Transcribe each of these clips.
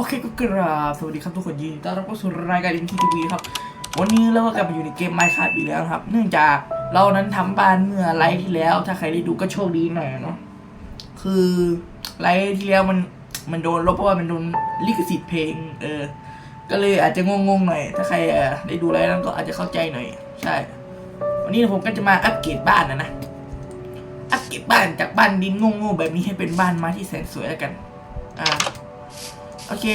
โอเคก็กราบสวัสดีครับทุกคนยินดีต้อนรับเข้าสู่รายการอินทีทีวีครับ วันนี้เราก็กลับมาอยู่ในเกมไมค์ค a อีกแล้วครับ เนื่องจากเรานั้นทำบ้านเมื่อไลฟ์ที่แล้ว ถ้าใครได้ดูก็โชคดีหน่อยเนาะคือไลฟ์ที่แล้วมันมันโดนลบเพราะว่ามันโดนลิขสิทธิ์เพลง เออ ก็เลยอาจจะงงๆหน่อย ถ้าใครได้ดูไลฟ์นั้นก็อาจจะเข้าใจหน่อย ใช่ วันนี้ผมก็จะมาอัปเกรดบ้านนะนะอัปเกรดบ้านจากบ้านดินโง่ๆแบบนี้ให้เป็นบ้านไม้ที่แสนสวยแล้วกัน อ่า โอเค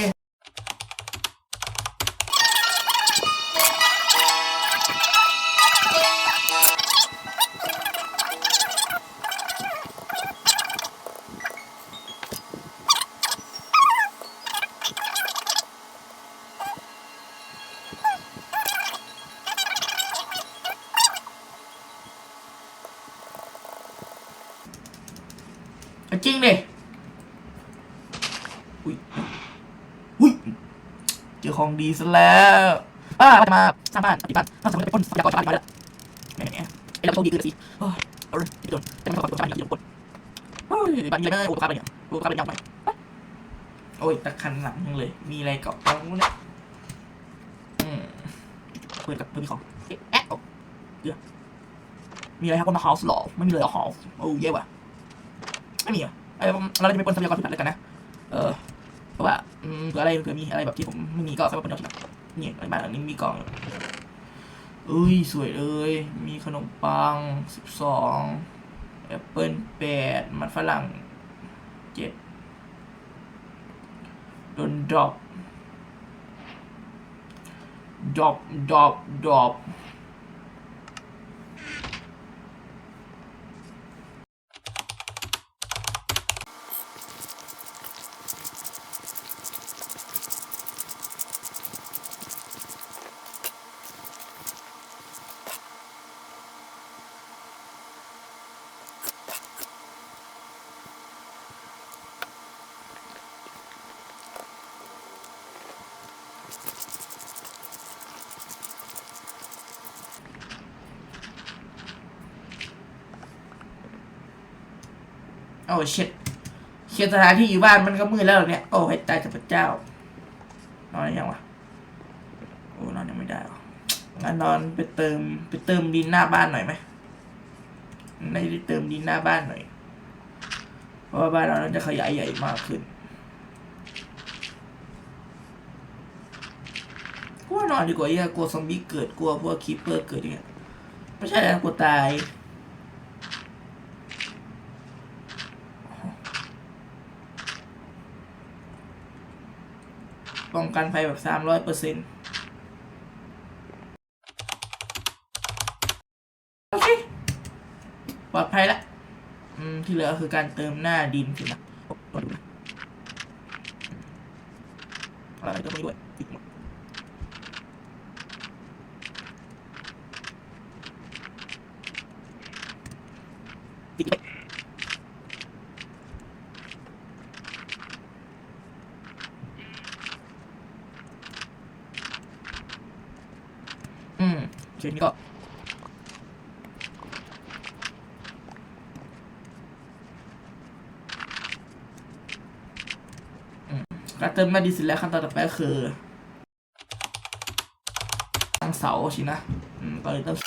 เอาจริงดิอุ้ยอุ้ย เจอ ของดีซะแล้วอ่ามาสร้างบ้านปฏิบัติต้องสำเร็จเป็นคนทรัพยากรชาวบ้านมาแล้วแหมไอ้เราโชคดีเกินสิโอ้ยเอาเลยโดนแต่ไม่ต้องขอบคุณชาวบ้านที่โดนกดโอ้ยบ้านมีอะไรนะโอ้ค้าไปเนี่ยโอ้ค้าไปยาวไปโอ้ยตะคันหลังยังเลย มีอะไรเกาะกลางเนี่ยอืมเปิดกับเพื่มของเอ๊ะแอะโอ้ยมีอะไรครับคนมาเฮาส์หรอไม่มีเลยเหรอเฮาส์โอ้ยเย่ว่ะไม่มีอะเออเราจะไปปนทรัพยากรพิบัติแล้วกันนะ เออเพราะว่า เผื่ออะไรเผื่อมีอะไรแบบที่ผมไม่มีก็ค่มาปนเอาทีหลังนี่ในบ้านหลังนี้มีกล่องอุ้ย สวยเลย มีขนมปังสิบสองแอปเปิลแปดมันฝรั่งเจ็ดโดนดรอปดรอปดรอปดรอป โอ้เช็ดเขียนสถานที่อยู่บ้านมันก็มืดแล้วเนี่ย โอ้ให้ตายจากพระเจ้า นอนยังวะ โอ้นอนยังไม่ได้งั้นนอนไปเติมไปเติมดินหน้าบ้านหน่อยไหมได้เติมดินหน้าบ้านหน่อย เพราะว่าบ้านเราจะขยายใหญ่มากขึ้นกลัวนอนดีกว่าอย่ากลัวซอมบี้เกิดกลัวพวกคีปเปอร์เกิดเงี้ยไม่ใช่นะกลัวตาย ป้องกันภัยแบบสามร้อยเปอร์เซ็นต์โอเค ปลอดภัยละอืม ที่เหลือคือการเติมหน้าดินสินะโอ้รอดูนะอะไรก็ไม่ด้วยติดหมดติดไปอืมเช่นนี้ก็การเติมมาดีเสร็จแล้วขั้นตอนต่อไปก็คือตั้งเสาสินะอืมตอนนี้ต้อง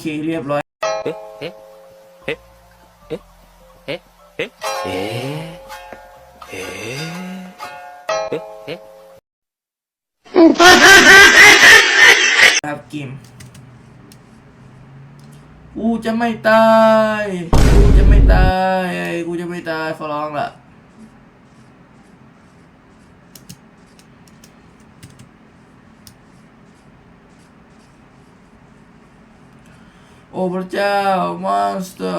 เคเรียบร้อย เอ๊ะ เอ๊ะ เอ๊ะ เอ๊ะ เอ๊ะ เอ๊ะ เอ๊ะ เอ๊ะ เอ๊ะครับกิมกูจะไม่ตาย กูจะไม่ตาย กูจะไม่ตายขอร้องล่ะ Over there, monster.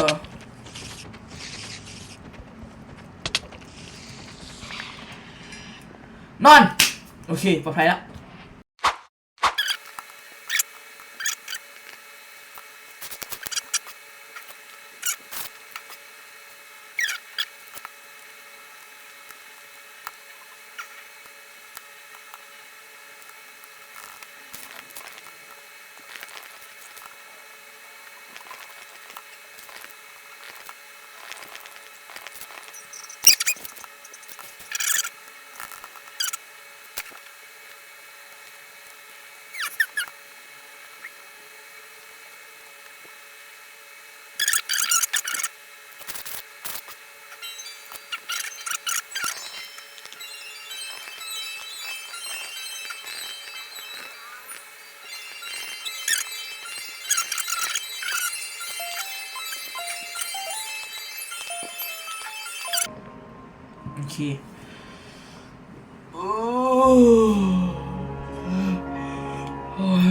None. โอเคปลอดภัยแล้ว เคโอ้โอ้ย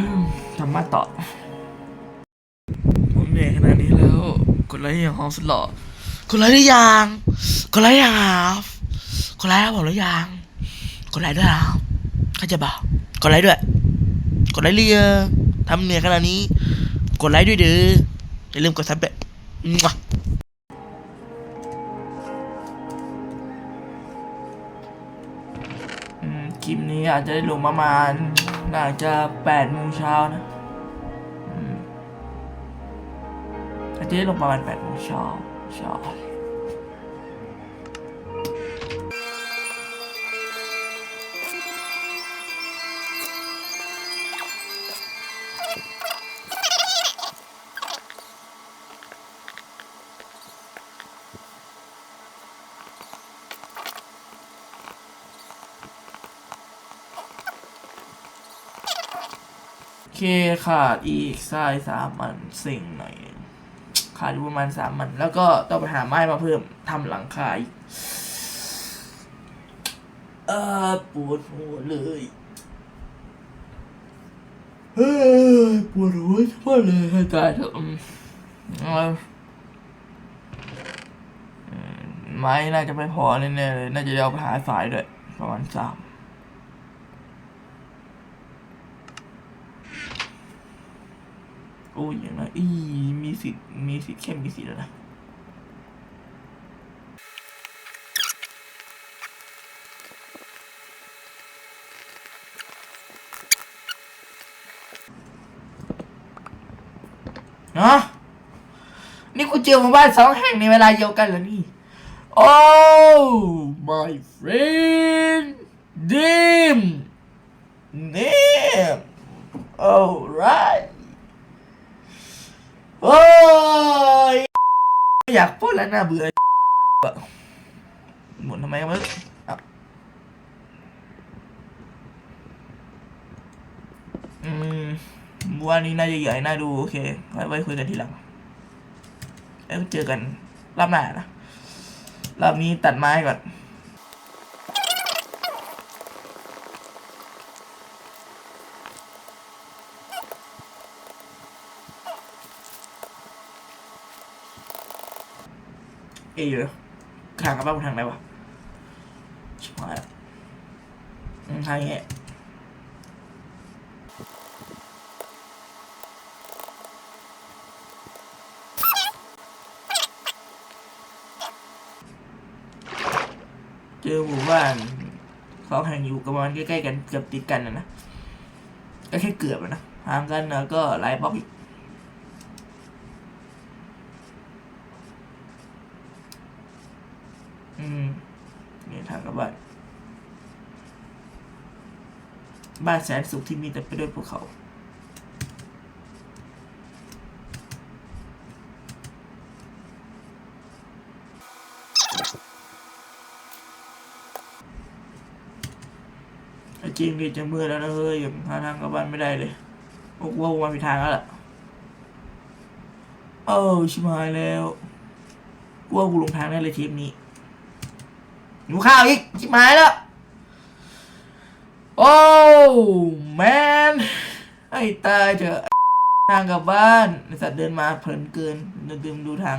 ทำมาต่อ ผมเหนื่อยขนาดนี้แล้วกดไลค์อย่างหอมสุดหล่อกดไลค์หรือยังกดไลค์ยังครับกดไลค์แล้วบอกหรือยังกดไลค์ด้วยครับเข้าใจเปล่ากดไลค์ด้วย กดไลค์เรียทำเหนื่อยขนาดนี้ กดไลค์ด้วยเด้ออย่าลืมกดซับด้วย คลิปนี้อาจจะได้ลงประมาณน่าจะแปดโมงเช้านะอาจจะได้ลงประมาณแปดโมงเช้าเช้า เคขาดอีกทรายสามอันสิ่งหน่อย ขาดอยู่ประมาณสามอัน แล้วก็ต้องไปหาไม้มาเพิ่มทำหลังคาอีกเออปวดหัวเลยเฮ้ยปวดหัวชะมัดเลยตายเถอะไม้น่าจะไม่พอแน่ๆเลย น่าจะเอาไปหาสายด้วย ประมาณสาม โอ้ยอย่างนั้นอีมีสิทธิ์มีสิทธิ์เข้มมีสิทธิ์แล้วนะเนาะนี่กูเจอหมู่บ้านสองแห่งในเวลาเดียวกันเหรอนี่ Oh my friend Dim Dim Alright โอ้ยอยากพูดแล้วน่าเบื่อหมุนทำไมก็ไม่รู้อะอืมวันนี้น่าจะใหญ่น่าดู โอเค ไว้ไว้คุยกันทีหลังแล้วเจอกันรอบหน้านะรอบนี้ตัดไม้ก่อน เอ๋ยทางกับบ้านทางไหนวะชิบหายละอืมทางนี้เจอหมู่บ้านเขาแห่งอยู่กันประมาณใกล้ๆกันเกือบติดกันนะนะก็แค่เกือบอะนะห่างกันนะก็หลายบล็อกอีก บ้านแสนสุขที่มีแต่ไปด้วยภูเขาจริงดิจะมือแล้วนะเฮ้ยยังหาทางกลับบ้านไม่ได้เลยโอ้ว่าวันผิดทางแล้วล่ะเออชิมายแล้วกูว่ากูลงทางได้เลยทีมนี้หนูข้าวอีกชิมายแล้ว โอ้แมนไอ้ตายเถอะทางกลับบ้านไอสัตว์เดินมาเพลินเกินเดินดินดูทาง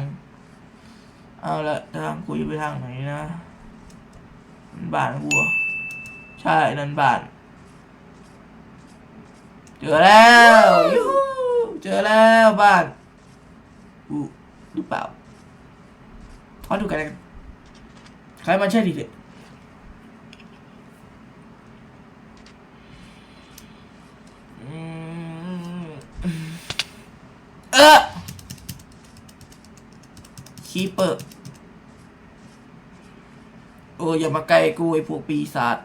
เอาละทางกูจะไปทางไหนนะมันบ้านกูใช่นั่นบ้าน เจอแล้วเจอแล้วบ้านอูหรือเปล่าขอดูกันนะใครมันใช่ดีเลยอืม เออคีเปอร์โอ้ยอย่ามาใกล้กูไอ้พวกปีศาจ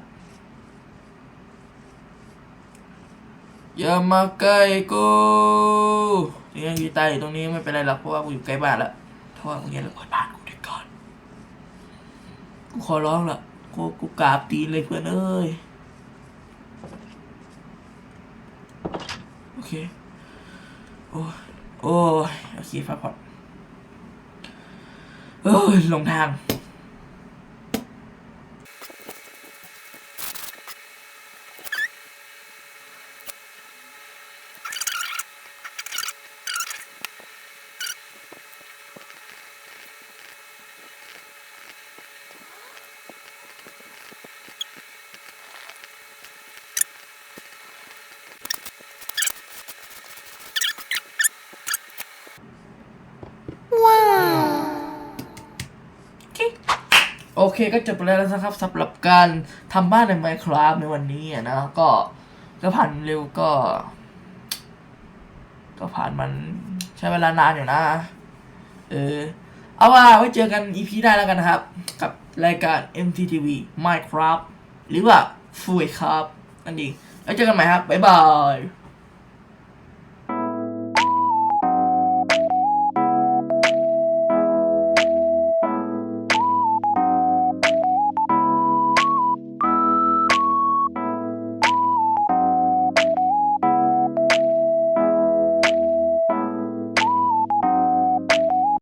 อย่ามาใกล้กูยังอยู่ใต้อยู่ตรงนี้ไม่เป็นไรหรอกเพราะว่ากูอยู่ใกล้บ้านแล้วถ้าว่ามึงอย่าระเบิดบ้านกูด้วยก่อนกูขอร้องละกูกูกราบตีนเลยเพื่อนเอ้ย โอ เคโอ้โอ้โอเคพักผ่อนโอ้ลงทาง โอเคก็จบไปแล้วนะครับสำหรับการทำบ้านใน Minecraft ในวันนี้นะก็ก็ผ่านเร็วก็ ก็ผ่านมันใช้เวลานานอยู่นะ เออ เอาว่าไว้เจอกัน EP ได้แล้วกันนะครับ กับรายการ MTTV Minecraft หรือว่า f u i ครับนั่นเองแล้วเจอกันใหม่ครับ บ๊ายบาย